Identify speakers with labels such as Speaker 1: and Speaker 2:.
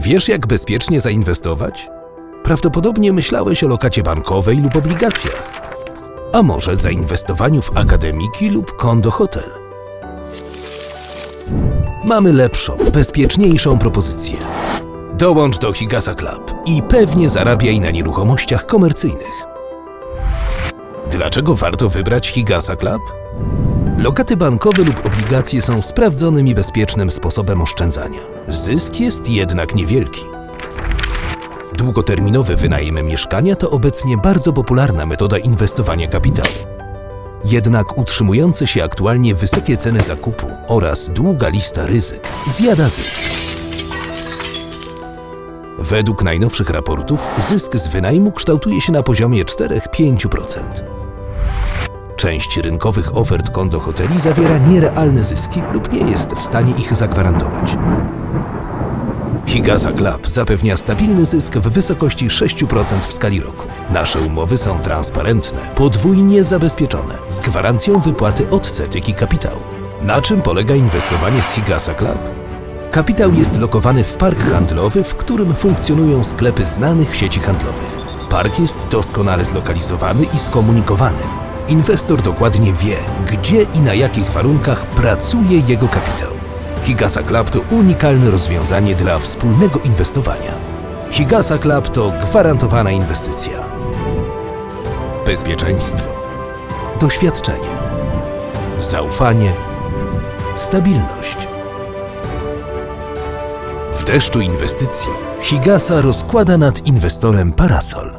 Speaker 1: Wiesz, jak bezpiecznie zainwestować? Prawdopodobnie myślałeś o lokacie bankowej lub obligacjach. A może zainwestowaniu w akademiki lub kondo hotel? Mamy lepszą, bezpieczniejszą propozycję. Dołącz do Higasa Club i pewnie zarabiaj na nieruchomościach komercyjnych. Dlaczego warto wybrać Higasa Club? Lokaty bankowe lub obligacje są sprawdzonym i bezpiecznym sposobem oszczędzania. Zysk jest jednak niewielki. Długoterminowy wynajem mieszkania to obecnie bardzo popularna metoda inwestowania kapitału. Jednak utrzymujące się aktualnie wysokie ceny zakupu oraz długa lista ryzyk zjada zysk. Według najnowszych raportów zysk z wynajmu kształtuje się na poziomie 4-5%. Część rynkowych ofert kondo hoteli zawiera nierealne zyski lub nie jest w stanie ich zagwarantować. Higasa Club zapewnia stabilny zysk w wysokości 6% w skali roku. Nasze umowy są transparentne, podwójnie zabezpieczone, z gwarancją wypłaty odsetek i kapitału. Na czym polega inwestowanie z Higasa Club? Kapitał jest lokowany w park handlowy, w którym funkcjonują sklepy znanych sieci handlowych. Park jest doskonale zlokalizowany i skomunikowany. Inwestor dokładnie wie, gdzie i na jakich warunkach pracuje jego kapitał. Higasa Club to unikalne rozwiązanie dla wspólnego inwestowania. Higasa Club to gwarantowana inwestycja. Bezpieczeństwo, doświadczenie, zaufanie, stabilność. W deszczu inwestycji Higasa rozkłada nad inwestorem parasol.